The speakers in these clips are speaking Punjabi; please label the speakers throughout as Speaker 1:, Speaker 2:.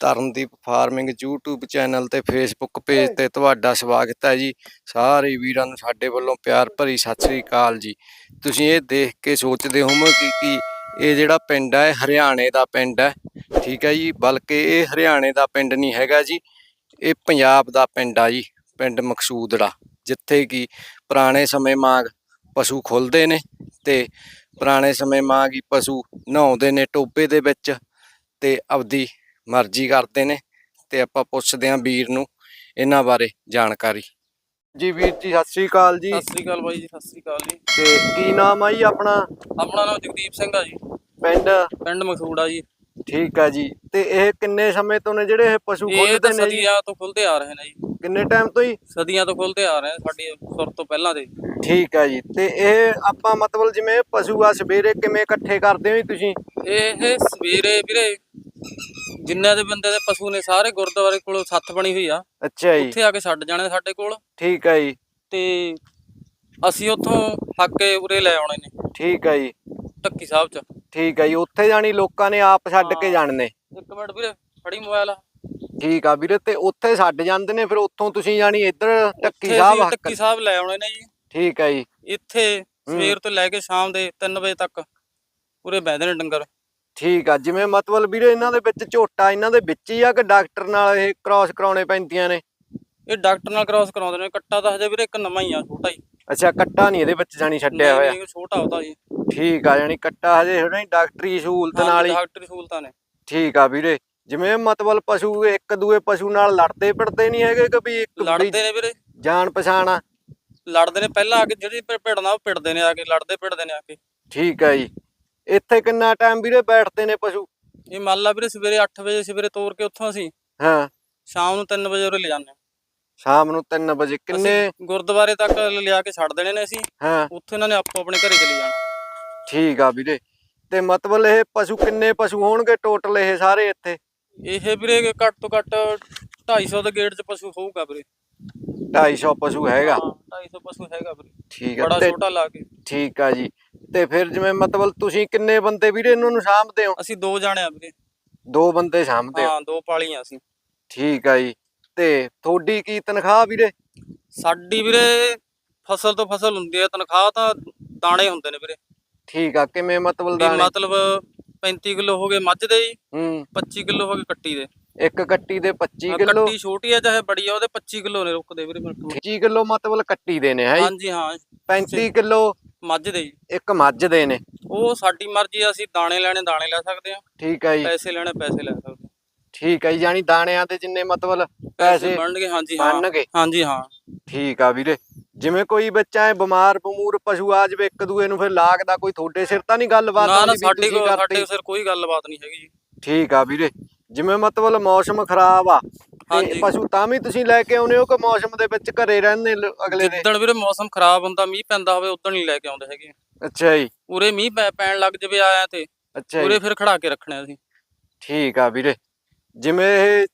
Speaker 1: ਤਰਨਦੀਪ ਫਾਰਮਿੰਗ YouTube ਚੈਨਲ ਤੇ Facebook ਪੇਜ ਤੇ ਤੁਹਾਡਾ ਸਵਾਗਤ ਹੈ ਜੀ। ਸਾਰੇ ਵੀਰਾਂ ਨੂੰ ਸਾਡੇ ਵੱਲੋਂ ਪਿਆਰ ਭਰੀ ਸਤਿ ਸ੍ਰੀ ਅਕਾਲ ਜੀ। ਤੁਸੀਂ ਇਹ ਦੇਖ ਕੇ ਸੋਚਦੇ ਹੋਵੋਗੇ ਕਿ ਇਹ ਜਿਹੜਾ ਪਿੰਡ ਹੈ ਹਰਿਆਣੇ ਦਾ ਪਿੰਡ ਹੈ। ਠੀਕ ਹੈ ਜੀ ਬਲਕਿ ਇਹ ਹਰਿਆਣੇ ਦਾ ਪਿੰਡ ਨਹੀਂ ਹੈਗਾ ਜੀ। ਇਹ ਪੰਜਾਬ ਦਾ ਪਿੰਡ ਆ ਜੀ ਪਿੰਡ ਮਕਸੂਦੜਾ ਜਿੱਥੇ ਕਿ ਪੁਰਾਣੇ ਸਮੇਂ ਵਾਂਗ ਪਸ਼ੂ ਖੁੱਲਦੇ ਨੇ ਤੇ ਪੁਰਾਣੇ ਸਮੇਂ ਵਾਂਗ ਹੀ ਪਸ਼ੂ ਨਹਾਉਂਦੇ ਨੇ ਟੋਬੇ ਦੇ ਵਿੱਚ ਤੇ ਆਪਦੀ ਮਰਜ਼ੀ ਕਰਦੇ ਨੇ ਤੇ ਆਪਾਂ ਪੁੱਛਦੇ ਆਂ ਵੀਰ ਨੂੰ ਇਹਨਾਂ ਬਾਰੇ ਜਾਣਕਾਰੀ। ਜੀ ਵੀਰ ਜੀ ਸਤਿ ਸ੍ਰੀ ਅਕਾਲ ਜੀ।
Speaker 2: ਸਤਿ ਸ੍ਰੀ ਅਕਾਲ ਬਾਈ ਜੀ ਸਤਿ ਸ੍ਰੀ ਅਕਾਲ ਜੀ।
Speaker 1: ਤੇ ਕੀ ਨਾਮ ਆ ਜੀ ਆਪਣਾ?
Speaker 2: ਆਪਣਾ ਨਾਮ ਜਗਦੀਪ ਸਿੰਘ ਆ ਜੀ।
Speaker 1: ਪਿੰਡ?
Speaker 2: ਪਿੰਡ ਮਖਸੂੜਾ ਜੀ।
Speaker 1: ਠੀਕ ਆ ਜੀ। ਤੇ ਇਹ ਕਿੰਨੇ ਸਮੇਂ ਤੋਂ ਨੇ ਜਿਹੜੇ ਇਹ ਪਸ਼ੂ
Speaker 2: ਇਹ
Speaker 1: ਖੁੱਲਦੇ
Speaker 2: ਤਾਂ
Speaker 1: ਨੇ ਜੀ?
Speaker 2: ਸਦੀਆਂ ਤੋਂ ਖੁੱਲਦੇ ਆ ਰਹੇ ਨੇ ਜੀ।
Speaker 1: ਕਿੰਨੇ ਟਾਈਮ ਤੋਂ ਹੀ
Speaker 2: ਸਦੀਆਂ ਤੋਂ ਖੁੱਲਦੇ ਆ ਰਹੇ ਨੇ ਸਾਡੀ ਸੁਰ ਤੋਂ ਪਹਿਲਾਂ ਦੇ।
Speaker 1: ਠੀਕ ਆ ਜੀ। ਤੇ ਇਹ ਆਪਾਂ ਮਤਲਬ ਜਿਵੇਂ ਪਸ਼ੂ ਆ ਸਵੇਰੇ ਕਿਵੇਂ ਇਕੱਠੇ ਕਰਦੇ ਹੋ ਜੀ ਤੁਸੀਂ?
Speaker 2: ਇਹ ਸਵੇਰੇ ਵੀਰੇ ਜਿੰਨੇ ਦੇ ਬੰਦੇ ਦੇ ਪਸ਼ੂ ਨੇ ਸਾਰੇ ਗੁਰਦੁਆਰੇ ਕੋਲ ਸੱਥ ਬਣੀ ਹੋਈ ਆ।
Speaker 1: ਅੱਛਾ ਜੀ।
Speaker 2: ਉੱਥੇ ਆ ਕੇ ਛੱਡ ਜਾਣੇ ਸਾਡੇ ਕੋਲ।
Speaker 1: ਠੀਕ ਆ ਜੀ।
Speaker 2: ਤੇ ਅਸੀਂ ਉੱਥੋਂ ਹੱਕ ਕੇ ਉਰੇ ਲੈ ਆਉਣੇ ਨੇ।
Speaker 1: ਠੀਕ ਆ ਜੀ।
Speaker 2: ਟੱਕੀ ਸਾਹਿਬ ਚ।
Speaker 1: ਠੀਕ ਆ ਜੀ। ਉੱਥੇ ਜਾਣੀ ਲੋਕਾਂ ਨੇ ਆਪ ਛੱਡ ਕੇ
Speaker 2: ਹਾਂ।
Speaker 1: ਜਾਣਨੇ।
Speaker 2: ਇੱਕ ਮਿੰਟ ਵੀਰੇ ਫੜੀ ਮੋਬਾਈਲ।
Speaker 1: ਠੀਕ ਆ ਵੀਰੇ ਤੇ ਉੱਥੇ ਛੱਡ ਜਾਂਦੇ ਨੇ ਫਿਰ ਉੱਥੋਂ ਤੁਸੀਂ ਜਾਣੀ ਇੱਧਰ ਟੱਕੀ ਸਾਹਿਬ
Speaker 2: ਟੱਕੀ ਸਾਹਿਬ ਲੈ ਆਉਣੇ ਨੇ ਜੀ।
Speaker 1: ਠੀਕ ਆ ਜੀ।
Speaker 2: ਇੱਥੇ ਸਵੇਰ ਤੋਂ ਲੈ ਕੇ ਸ਼ਾਮ ਦੇ 3 ਵਜੇ ਤੱਕ ਉਰੇ ਬਹਿਦੇ ਨੇ ਡੰਗਰ।
Speaker 1: ਠੀਕ ਆ ਜਿਵੇਂ ਮਤਲਬ ਵੀਰੇ ਇਹਨਾਂ ਦੇ ਵਿੱਚ ਝੋਟਾ ਇਹਨਾਂ ਦੇ ਵਿੱਚ ਹੀ ਆ ਕਿ ਡਾਕਟਰ ਨਾਲ ਇਹ ਕ੍ਰਾਸ ਕਰਾਉਣੇ ਪੈਂਦੀਆਂ ਨੇ?
Speaker 2: ਇਹ ਡਾਕਟਰ ਨਾਲ ਕ੍ਰਾਸ ਕਰਾਉਂਦੇ ਨੇ ਕੱਟਾ ਤਾਂ ਹਜੇ ਵੀਰੇ ਇੱਕ ਨਵਾਂ ਹੀ ਆ ਛੋਟਾ ਹੀ।
Speaker 1: ਅੱਛਾ ਕੱਟਾ ਨਹੀਂ ਇਹਦੇ ਵਿੱਚ ਜਾਣੀ ਛੱਡਿਆ ਹੋਇਆ।
Speaker 2: ਨਹੀਂ, ਛੋਟਾ ਉਹਦਾ ਜੀ
Speaker 1: ਠੀਕ ਆ ਜਾਣੀ ਕੱਟਾ ਹਜੇ ਹੁਣੇ ਡਾਕਟਰੀ ਸਹੂਲਤ ਨਾਲ ਹੀ।
Speaker 2: ਡਾਕਟਰੀ ਸਹੂਲਤਾਂ ਨੇ।
Speaker 1: ਠੀਕ ਆ ਵੀਰੇ ਜਿਵੇਂ ਮਤਲਬ ਪਸ਼ੂ ਇੱਕ ਦੂਏ ਪਸ਼ੂ ਨਾਲ ਲੜਦੇ ਪੜਦੇ ਨਹੀਂ ਹੈਗੇ ਕਿ ਵੀ ਇੱਕ
Speaker 2: ਲੜਦੇ ਨੇ ਵੀਰੇ।
Speaker 1: ਜਾਣ ਪਛਾਣ ਆ?
Speaker 2: ਲੜਦੇ ਨੇ ਪਹਿਲਾਂ ਆ ਕੇ ਜਿਹੜੀ ਭਿੜਨਾ ਉਹ ਭਿੜਦੇ ਨੇ ਆ ਕੇ ਲੜਦੇ ਭਿੜਦੇ ਨੇ ਆ ਕੇ।
Speaker 1: ਠੀਕ ਆ ਜੀ। ਇੱਥੇ ਕਿੰਨਾ ਟਾਈਮ ਵੀਰੇ ਬੈਠਦੇ ਨੇ ਪਸ਼ੂ?
Speaker 2: ਇਹ ਮੰਨ ਲਾ ਵੀਰੇ ਸਵੇਰੇ 8 ਵਜੇ ਸਵੇਰੇ ਤੋਰ ਕੇ ਉੱਥੋਂ ਅਸੀਂ
Speaker 1: ਹਾਂ।
Speaker 2: ਸ਼ਾਮ ਨੂੰ 3 ਵਜੇ ਉਰੇ ਲੈ ਜਾਂਦੇ ਹਾਂ।
Speaker 1: ਸ਼ਾਮ ਨੂੰ 3 ਵਜੇ ਕਿੰਨੇ?
Speaker 2: ਅਸੀਂ ਗੁਰਦੁਆਰੇ ਤੱਕ ਲਿਆ ਕੇ ਛੱਡ ਦੇਣੇ ਨੇ ਅਸੀਂ।
Speaker 1: ਹਾਂ।
Speaker 2: ਉੱਥੇ ਇਹਨਾਂ ਨੇ ਆਪੋ ਆਪਣੇ ਘਰੇ ਚਲੇ ਜਾਣਾ।
Speaker 1: ਠੀਕ ਆ ਵੀਰੇ। ਤੇ ਮਤਲਬ ਇਹ ਪਸ਼ੂ ਕਿੰਨੇ ਪਸ਼ੂ ਹੋਣਗੇ ਟੋਟਲ ਇਹ ਸਾਰੇ ਇੱਥੇ?
Speaker 2: ਇਹ ਵੀਰੇ ਘੱਟ ਤੋਂ ਘੱਟ 250 ਦੇ ਗੇਟ 'ਚ ਪਸ਼ੂ ਹੋਊਗਾ ਵੀਰੇ।
Speaker 1: 250 ਪਸ਼ੂ ਹੈਗਾ।
Speaker 2: ਹਾਂ 250 ਪਸ਼ੂ ਹੈਗਾ ਵੀਰੇ।
Speaker 1: ਠੀਕ ਆ
Speaker 2: ਬੜਾ
Speaker 1: ਤੇ
Speaker 2: ਛੋਟਾ ਲਾ ਕੇ।
Speaker 1: ਠੀਕ ਆ ਜੀ। ਤੇ ਫਿਰ ਜਿਵੇਂ ਮਤਲਬ ਤੁਸੀਂ ਕਿੰਨੇ ਬੰਦੇ ਵੀਰੇ ਇਹਨਾਂ ਨੂੰ ਸਾਂਭਦੇ ਹੋ?
Speaker 2: ਅਸੀਂ ਦੋ ਜਾਣੇ ਆ ਵੀਰੇ।
Speaker 1: ਦੋ ਬੰਦੇ ਸਾਂਭਦੇ ਹੋ?
Speaker 2: ਹਾਂ ਦੋ ਪਾਲੀਆਂ ਅਸੀਂ।
Speaker 1: ਠੀਕ ਆ ਜੀ। ਤੇ ਤੁਹਾਡੀ ਕੀ ਤਨਖਾਹ ਵੀਰੇ?
Speaker 2: ਸਾਡੀ ਵੀਰੇ ਫਸਲ ਤੋਂ ਫਸਲ ਹੁੰਦੀ ਹੈ ਤਨਖਾਹ ਤਾਂ ਦਾਣੇ ਹੁੰਦੇ ਨੇ ਵੀਰੇ।
Speaker 1: ਠੀਕ ਆ ਕਿਵੇਂ ਮਤਲਬ
Speaker 2: ਵੀ
Speaker 1: ਦਾਣੇ?
Speaker 2: ਮਤਲਬ 35 ਕਿਲੋ ਹੋ ਗਏ ਮੱਝ ਦੇ ਜੀ
Speaker 1: ਹੂੰ।
Speaker 2: 25 ਕਿਲੋ ਹੋ ਗਏ ਕੱਟੀ ਦੇ।
Speaker 1: ਇੱਕ ਕੱਟੀ ਦੇ 25
Speaker 2: ਆਹ
Speaker 1: ਕਿਲੋ?
Speaker 2: ਕੱਟੀ ਛੋਟੀ ਆ ਚਾਹੇ ਬੜੀ ਆ ਉਹਦੇ 25 ਕਿਲੋ ਨੇ ਰੁਕਦੇ ਵੀਰੇ। ਮੇਰੇ ਕੋਲ
Speaker 1: 25 ਕਿਲੋ ਮਤਲਬ ਕੱਟੀ ਦੇ ਨੇ ਹੈ
Speaker 2: ਹਾਂਜੀ ਹਾਂ।
Speaker 1: 35 ਕਿਲੋ
Speaker 2: ਮੱਝ ਦੇ ਜੀ।
Speaker 1: ਇੱਕ ਮੱਝ ਦੇ ਨੇ।
Speaker 2: ਉਹ ਸਾਡੀ ਮਰਜ਼ੀ ਆ ਅਸੀਂ ਦਾਣੇ ਲੈਣੇ ਦਾਣੇ ਲੈ ਸਕਦੇ ਆ।
Speaker 1: ਠੀਕ ਆ ਜੀ।
Speaker 2: ਪੈਸੇ ਲੈਣੇ ਪੈਸੇ ਲੈ ਸਕਦੇ ਹਾਂ।
Speaker 1: ਠੀਕ ਆ ਜੀ ਯਾਨੀ ਦਾਣਿਆਂ ਦੇ ਜਿੰਨੇ ਮਤਲਬ ਪੈਸੇ
Speaker 2: ਬਣਨਗੇ ਹਾਂਜੀ ਹਾਂ।
Speaker 1: ਬਣਨਗੇ।
Speaker 2: ਹਾਂਜੀ ਹਾਂ।
Speaker 1: ਠੀਕ ਆ ਵੀਰੇ। ਜਿਵੇਂ ਕੋਈ ਬੱਚਾ ਹੈ ਬਿਮਾਰ ਬਮੂਰ ਪਸ਼ੂ ਆ ਜਾਵੇ ਇੱਕ ਦੂਏ ਨੂੰ ਫਿਰ ਲਾਗ ਦਾ ਕੋਈ ਤੁਹਾਡੇ ਸਿਰ ਤਾਂ ਨਹੀਂ ਗੱਲਬਾਤ
Speaker 2: ਨਾ ਨਾ
Speaker 1: ਆਉਂਦੀ ਵੀ
Speaker 2: ਸਾਡੇ
Speaker 1: ਤੁਸੀਂ
Speaker 2: ਕੋਲ
Speaker 1: ਕਰਤੀ?
Speaker 2: ਸਾਡੇ ਸਿਰ ਕੋਈ ਗੱਲਬਾਤ ਨਹੀਂ ਹੈਗੀ ਜੀ।
Speaker 1: ਠੀਕ ਆ ਵੀਰੇ। ਜਿਵੇਂ ਮਤਲਬ ਮੌਸਮ ਖਰਾਬ ਆ ਤੇ
Speaker 2: ਹਾਂਜੀ।
Speaker 1: ਪਸ਼ੂ ਤਾਂ ਵੀ ਤੁਸੀਂ ਲੈ ਕੇ ਆਉਨੇ ਹੋ ਕਿ ਮੌਸਮ ਦੇ ਵਿੱਚ ਘਰੇ ਰਹਿੰਦੇ ਲ- ਅਗਲੇ ਦੇ?
Speaker 2: ਜਿੱਦਣ ਵੀਰੇ ਮੌਸਮ ਖਰਾਬ ਹੁੰਦਾ ਮੀਂਹ ਪੈਂਦਾ ਹੋਵੇ ਉਦੋਂ ਨਹੀਂ ਲੈ ਕੇ ਆਉਂਦੇ ਹੈਗੇ।
Speaker 1: ਅੱਛਾ ਜੀ।
Speaker 2: ਉਰੇ ਮੀਂਹ ਪੈ- ਪੈਣ ਲੱਗ ਜਵੇ ਆਇਆ ਤੇ
Speaker 1: ਅੱਛਾ
Speaker 2: ਉਰੇ
Speaker 1: ਜੀ।
Speaker 2: ਫਿਰ ਖੜਾ ਕੇ ਰੱਖਣੇ ਅਸੀਂ।
Speaker 1: ਠੀਕ ਆ ਵੀਰੇ। ਜਿਵੇਂ ਇਹ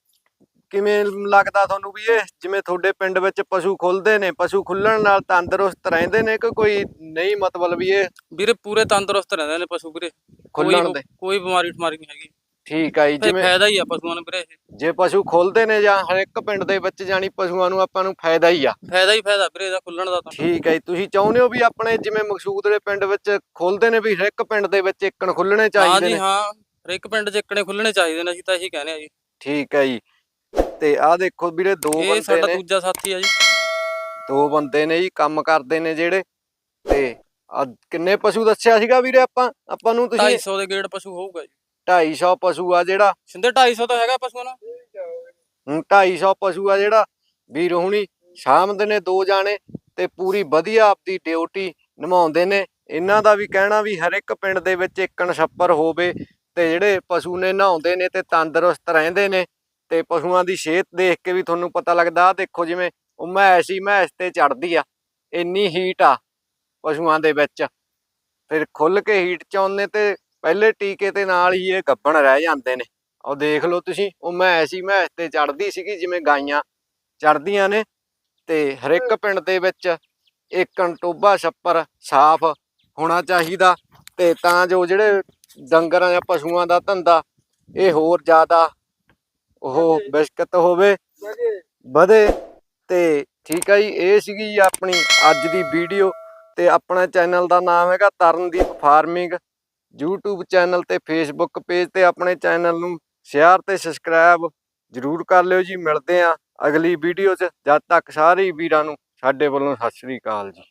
Speaker 1: ਕਿਵੇਂ ਲੱਗਦਾ ਤੁਹਾਨੂੰ ਵੀ ਇਹ? ਜਿਵੇਂ ਤੁਹਾਡੇ ਪਿੰਡ ਵਿੱਚ ਪਸ਼ੂ ਖੁੱਲਦੇ ਨੇ ਪਸ਼ੂ ਖੁੱਲਣ ਨਾਲ ਤੰਦਰੁਸਤ ਰਹਿੰਦੇ ਨੇ ਕਿ ਕੋਈ ਨਹੀਂ ਮਤਲਬ ਵੀ ਇਹ
Speaker 2: ਵੀਰੇ ਪੂਰੇ ਤੰਦਰੁਸਤ ਰਹਿੰਦੇ ਨੇ ਪਸ਼ੂ ਵੀਰੇ। ਕੋਈ
Speaker 1: ਖੁੱਲਣ ਦੇ?
Speaker 2: ਕੋਈ ਬਿਮਾਰੀ ਠਮਾਰੀ ਨਹੀਂ ਹੈਗੀ।
Speaker 1: ਠੀਕ ਆ ਜੀ
Speaker 2: ਤੇ
Speaker 1: ਜਿਵੇਂ
Speaker 2: ਫਾਇਦਾ ਹੀ ਆ ਪਸ਼ੂਆਂ ਨੂੰ ਵੀਰੇ ਇਹ।
Speaker 1: ਜੇ ਪਸ਼ੂ ਖੁੱਲਦੇ ਨੇ ਜਾਂ ਹਰ ਇੱਕ ਪਿੰਡ ਦੇ ਵਿੱਚ ਜਾਣੀ ਪਸ਼ੂਆਂ ਨੂੰ ਆਪਾਂ ਨੂੰ ਫਾਇਦਾ ਹੀ ਆ।
Speaker 2: ਫਾਇਦਾ ਹੀ ਫਾਇਦਾ ਵੀਰੇ ਇਹਦਾ ਖੁੱਲਣ ਦਾ ਤਾਂ।
Speaker 1: ਠੀਕ ਹੈ ਜੀ ਤੁਸੀਂ ਚਾਹੁੰਦੇ ਹੋ ਵੀ ਆਪਣੇ ਜਿਵੇਂ ਮਕਸੂਦ ਦੇ ਪਿੰਡ ਵਿੱਚ ਖੁੱਲਦੇ ਨੇ ਵੀ ਹਰ ਇੱਕ ਪਿੰਡ ਦੇ ਵਿੱਚ ਇੱਕਣ ਖੁੱਲਣੇ
Speaker 2: ਹਾਂ
Speaker 1: ਚਾਹੀਦੇ
Speaker 2: ਜੀ
Speaker 1: ਨੇ?
Speaker 2: ਹਾਂ ਹਰੇਕ ਪਿੰਡ 'ਚ ਇੱਕਣੇ ਖੁੱਲਣੇ ਚਾਹੀਦੇ ਨੇ ਅਸੀਂ ਤਾਂ ਇਹੀ ਕਹਿੰਦੇ ਆ ਜੀ।
Speaker 1: ਠੀਕ ਹੈ ਜੀ। ਤੇ ਆਹ ਦੇਖੋ ਵੀਰੇ ਦੋ
Speaker 2: ਇਹ
Speaker 1: ਬੰਦੇ
Speaker 2: ਸਾਡਾ
Speaker 1: ਨੇ
Speaker 2: ਦੂਜਾ ਸਾਥੀ ਆ ਜੀ।
Speaker 1: ਦੋ ਬੰਦੇ ਨੇ ਜੀ ਕੰਮ ਕਰਦੇ ਨੇ ਜਿਹੜੇ। ਤੇ ਆ ਕਿੰਨੇ ਪਸ਼ੂ ਦੱਸਿਆ ਸੀਗਾ ਵੀਰੇ ਆਪਾਂ? ਆਪਾਂ ਨੂੰ ਤੁਸੀਂ
Speaker 2: 250 ਦੇ ਗੇੜ ਪਸ਼ੂ ਹੋਊਗਾ ਜੀ।
Speaker 1: 250 ਪਸ਼ੂ ਆ ਜਿਹੜਾ।
Speaker 2: ਸਿੰਦੇ 250 ਤਾਂ ਹੈਗਾ ਪਸ਼ੂਆਂ ਨਾਲ
Speaker 1: ਹੁਣ 250 ਪਸ਼ੂ ਆ ਜਿਹੜਾ। ਵੀਰ ਹੁਣੀ ਸ਼ਾਮ ਨੇ ਦੋ ਜਾਣੇ ਤੇ ਪੂਰੀ ਵਧੀਆ ਆਪਦੀ ਡਿਊਟੀ ਨਿਭਾਉਂਦੇ ਨੇ। ਇਹਨਾਂ ਦਾ ਵੀ ਕਹਿਣਾ ਵੀ ਹਰ ਇੱਕ ਪਿੰਡ ਦੇ ਵਿੱਚ ਇੱਕ ਛੱਪਰ ਹੋਵੇ ਤੇ ਜਿਹੜੇ ਪਸ਼ੂ ਨੇ ਨਹਾਉਂਦੇ ਨੇ ਤੇ ਤੰਦਰੁਸਤ ਰਹਿੰਦੇ ਨੇ ਤੇ ਪਸ਼ੂਆਂ ਦੀ ਸਿਹਤ ਦੇਖ ਕੇ ਵੀ ਤੁਹਾਨੂੰ ਪਤਾ ਲੱਗਦਾ ਆਹ ਦੇਖੋ ਜਿਵੇਂ ਉਹ ਮੈਸ ਹੀ ਮੈਸ ਤੇ ਚੜਦੀ ਆ। ਇੰਨੀ ਹੀਟ ਆ ਪਸ਼ੂਆਂ ਦੇ ਵਿੱਚ। ਫਿਰ ਖੁੱਲ ਕੇ ਹੀਟ ਚ ਆਉਂਦੇ ਤੇ ਪਹਿਲੇ ਟੀਕੇ ਤੇ ਨਾਲ ਹੀ ਇਹ ਗੱਭਣ ਰਹਿ ਜਾਂਦੇ ਨੇ। ਉਹ ਦੇਖ ਲਓ ਤੁਸੀਂ ਉਹ ਮੈਸ ਹੀ ਮੈਸ ਤੇ ਚੜਦੀ ਸੀਗੀ ਜਿਵੇਂ ਗਾਈਆਂ ਚੜਦੀਆਂ ਨੇ ਤੇ ਹਰ ਇੱਕ ਪਿੰਡ ਦੇ ਵਿੱਚ ਇੱਕ ਟੋਬਾ ਛੱਪਰ ਸਾਫ਼ ਹੋਣਾ ਚਾਹੀਦਾ ਤੇ ਤਾਂ ਜੋ ਜਿਹੜੇ ਡੰਗਰਾਂ ਜਾਂ ਪਸ਼ੂਆਂ ਦਾ ਧੰਦਾ ਇਹ ਹੋਰ ਜ਼ਿਆਦਾ ਉਹ ਬਿਸਕਤ ਹੋਵੇ ਵਧੇ ਤੇ ਠੀਕ ਆ ਜੀ ਇਹ ਸੀਗੀ ਆਪਣੀ ਅੱਜ ਦੀ ਵੀਡੀਓ ਤੇ ਆਪਣਾ ਚੈਨਲ ਦਾ ਨਾਮ ਹੈਗਾ ਤਰਨਦੀਪ ਫਾਰਮਿੰਗ। YouTube ਚੈਨਲ ਤੇ Facebook ਪੇਜ ਤੇ ਆਪਣੇ ਚੈਨਲ ਨੂੰ ਸ਼ੇਅਰ ਤੇ ਸਬਸਕ੍ਰਾਈਬ ਜਰੂਰ ਕਰ ਲਿਓ ਜੀ। ਮਿਲਦੇ ਆ ਅਗਲੀ ਵੀਡੀਓ 'ਚ। ਜਦ ਤੱਕ ਸਾਰੇ ਵੀਰਾਂ ਨੂੰ ਸਾਡੇ ਵੱਲੋਂ ਸਤਿ ਸ੍ਰੀ ਅਕਾਲ ਜੀ।